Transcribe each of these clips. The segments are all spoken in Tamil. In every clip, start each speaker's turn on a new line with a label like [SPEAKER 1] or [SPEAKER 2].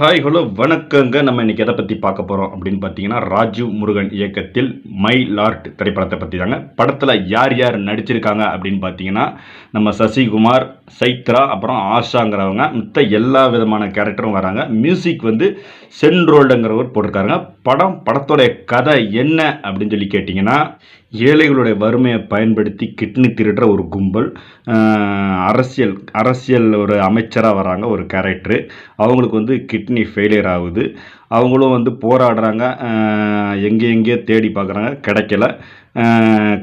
[SPEAKER 1] ஹாய் ஹலோ வணக்கங்க. நம்ம இன்றைக்கி எதை பற்றி பார்க்க போகிறோம் அப்படின்னு பார்த்தீங்கன்னா ராஜீவ் முருகன் இயக்கத்தில் மை லார்ட் திரைப்படத்தை பற்றி தாங்க படத்தில் யார் யார் நடிச்சிருக்காங்க அப்படின்னு பார்த்தீங்கன்னா நம்ம சசிகுமார் சைத்ரா அப்புறம் ஆஷாங்கிறவங்க மற்ற எல்லா விதமான கேரக்டரும் வராங்க. மியூசிக் வந்து சென்ரோல்டுங்கிறவர் போட்டிருக்காருங்க. படம் படத்தோடைய கதை என்ன அப்படின்னு சொல்லி கேட்டிங்கன்னா ஏழைகளுடைய வறுமையை பயன்படுத்தி கிட்னி திருடுற ஒரு கும்பல் அரசியல் அரசியல் ஒரு அமைச்சராக வராங்க ஒரு கேரக்டரு அவங்களுக்கு வந்து கிட்னி ஃபெயிலியர் ஆகுது. அவங்களும் வந்து போராடுறாங்க. எங்கே எங்கேயோ தேடி பார்க்குறாங்க. கிடைக்கல.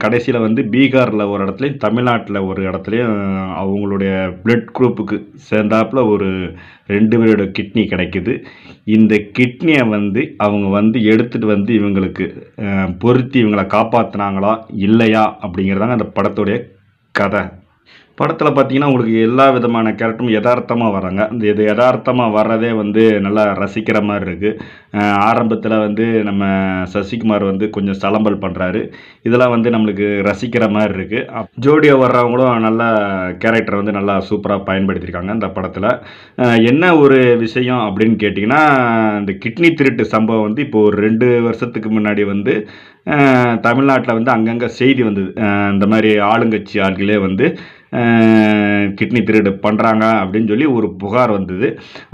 [SPEAKER 1] கடைசியில் வந்து பீகாரில் ஒரு இடத்துலையும் தமிழ்நாட்டில் ஒரு இடத்துலையும் அவங்களுடைய பிளட் குரூப்புக்கு சேர்ந்தாப்புல ஒரு ரெண்டு பேரோட கிட்னி கிடைக்குது. இந்த கிட்னியை வந்து அவங்க வந்து எடுத்துகிட்டு வந்து இவங்களுக்கு பொருத்தி இவங்களை காப்பாற்றினாங்களா இல்லையா அப்படிங்கிறதாங்க அந்த படத்துடைய கதை. படத்தில் பார்த்தீங்கன்னா உங்களுக்கு எல்லா விதமான கேரக்டரும் யதார்த்தமாக வராங்க. இந்த இது யதார்த்தமாக வர்றதே வந்து நல்லா ரசிக்கிற மாதிரி இருக்குது ஆரம்பத்தில் வந்து நம்ம சசிகுமார் வந்து கொஞ்சம் சலம்பல் பண்ணுறாரு இதெல்லாம் வந்து நம்மளுக்கு ரசிக்கிற மாதிரி இருக்குது ஜோடியாக வர்றவங்களும் நல்ல கேரக்டரை வந்து நல்லா சூப்பராக பயன்படுத்தியிருக்காங்க இந்த படத்தில். என்ன ஒரு விஷயம் அப்படின்னு கேட்டிங்கன்னா இந்த கிட்னி திருட்டு சம்பவம் வந்து இப்போ ஒரு ரெண்டு வருஷத்துக்கு முன்னாடி வந்து தமிழ்நாட்டில் வந்து அங்கங்கே செய்தி வந்தது. இந்த மாதிரி ஆளுங்கட்சி ஆட்களே வந்து கிட்னி திருடு பண்ணுறாங்க அப்படின்னு சொல்லி ஒரு புகார் வந்தது.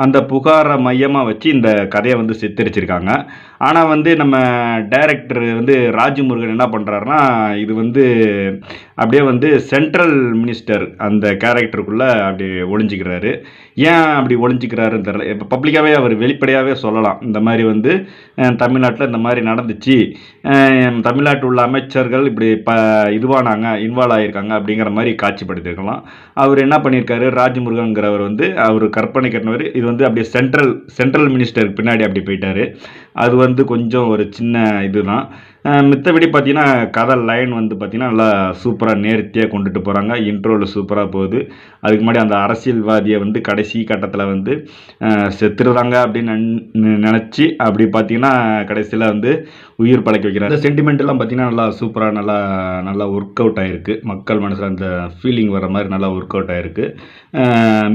[SPEAKER 1] அந்த புகாரை மையமாக வச்சு இந்த கதையை வந்து சித்தரிச்சிருக்காங்க. ஆனால் வந்து நம்ம டைரக்டர் வந்து ராஜமுருகன் என்ன பண்ணுறாருன்னா இது வந்து அப்படியே வந்து சென்ட்ரல் மினிஸ்டர் அந்த கேரக்டருக்குள்ளே அப்படி ஒளிஞ்சிக்கிறாரு. ஏன் அப்படி ஒளிஞ்சிக்கிறாருன்னு தெரில இப்போ பப்ளிக்காகவே அவர் வெளிப்படையாகவே சொல்லலாம். இந்த மாதிரி வந்து தமிழ்நாட்டில் இந்த மாதிரி நடந்துச்சு. தமிழ்நாட்டில் உள்ள அமைச்சர்கள் இப்படி ப இதுவானாங்க இன்வால்வ் ஆகியிருக்காங்க அப்படிங்கிற மாதிரி இருக்கலாம். அவர் என்ன பண்ணியிருக்காரு ராஜமுருகன்கிறவர் வந்து அவர் கற்பனை கட்டினவர். இது வந்து அப்படியே சென்ட்ரல் சென்ட்ரல் மினிஸ்டருக்கு பின்னாடி அப்படி போயிட்டாரு. அது வந்து கொஞ்சம் ஒரு சின்ன இதுதான். தான் மித்தபடி பார்த்தீங்கன்னா கதை லைன் வந்து பார்த்தீங்கன்னா நல்லா சூப்பராக நேர்த்தியாக கொண்டுட்டு போகிறாங்க இன்ட்ரோவில் சூப்பராக போகுது. அதுக்கு முன்னாடி அந்த அரசியல்வாதியை வந்து கடைசி கட்டத்தில் வந்து செத்துடுறாங்க அப்படின்னு நின- நினச்சி அப்படி பார்த்தீங்கன்னா கடைசியில் வந்து உயிர் பழக்கி வைக்கிறாங்க இந்த சென்டிமெண்ட்லாம் பார்த்தீங்கன்னா நல்லா சூப்பராக நல்லா நல்லா ஒர்க் அவுட் ஆகிருக்கு மக்கள் மனசில் அந்த ஃபீலிங் வர மாதிரி நல்லா ஒர்க் அவுட் ஆகிருக்கு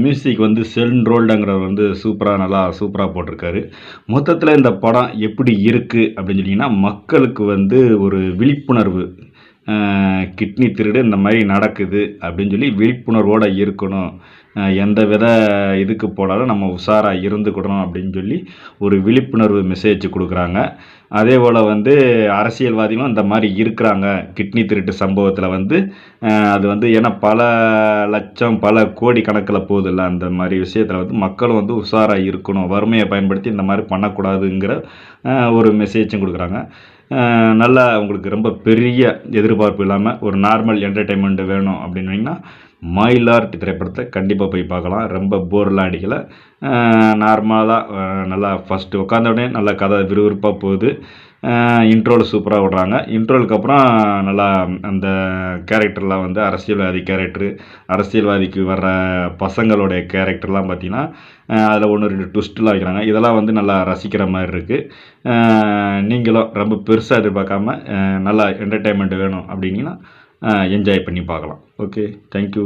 [SPEAKER 1] மியூசிக் வந்து செல் ரோல்டுங்கிறவர் வந்து சூப்பராக நல்லா சூப்பராக போட்டிருக்காரு. மொத்தத்தில் இந்த படம் எப்படி இருக்குது அப்படின்னு சொன்னிங்கன்னா மக்களுக்கு வந்து வந்து ஒரு விழிப்புணர்வு கிட்னி திருடு இந்த மாதிரி நடக்குது அப்படின்னு சொல்லி விழிப்புணர்வோடு இருக்கணும். எந்த வித இதுக்கு போனாலும் நம்ம உஷாராக இருந்துக்கிடணும் அப்படின்னு சொல்லி ஒரு விழிப்புணர்வு மெசேஜ் கொடுக்குறாங்க. அதே போல் வந்து அரசியல்வாதிகளும் இந்த மாதிரி இருக்கிறாங்க. கிட்னி திருட்டு சம்பவத்தில் வந்து அது வந்து ஏன்னா பல லட்சம் பல கோடி கணக்கில் போகுதில்ல அந்த மாதிரி விஷயத்தில் வந்து மக்களும் வந்து உஷாராக இருக்கணும். வறுமையை பயன்படுத்தி இந்த மாதிரி பண்ணக்கூடாதுங்கிற ஒரு மெசேஜும் கொடுக்குறாங்க. நல்லா உங்களுக்கு ரொம்ப பெரிய எதிர்பார்ப்பு இல்லாமல் ஒரு நார்மல் என்டர்டைன்மெண்ட்டு வேணும் அப்படின்னீங்கன்னா மயிலார்ட் திரைப்படத்தை கண்டிப்பாக போய் பார்க்கலாம். ரொம்ப போர்லாம் அடிக்கலை. நார்மலாக நல்லா ஃபஸ்ட்டு உட்காந்த உடனே நல்லா கதை விறுவிறுப்பாக போகுது. இன்ட்ரோவில் சூப்பராக விடுறாங்க. இன்ட்ரோலுக்கு அப்புறம் நல்லா அந்த கேரக்டர்லாம் வந்து அரசியல்வாதி கேரக்டரு அரசியல்வாதிக்கு வர்ற பசங்களுடைய கேரக்டர்லாம் பார்த்திங்கன்னா அதில் ஒன்று ரெண்டு ட்விஸ்ட்லாம் வைக்கிறாங்க. இதெல்லாம் வந்து நல்லா ரசிக்கிற மாதிரி இருக்குது நீங்களும் ரொம்ப பெருசாக எதிர்பார்க்காம நல்லா என்டர்டெயின்மெண்ட் வேணும் அப்படிங்கன்னா என்ஜாய் பண்ணி பார்க்கலாம். Okay thank you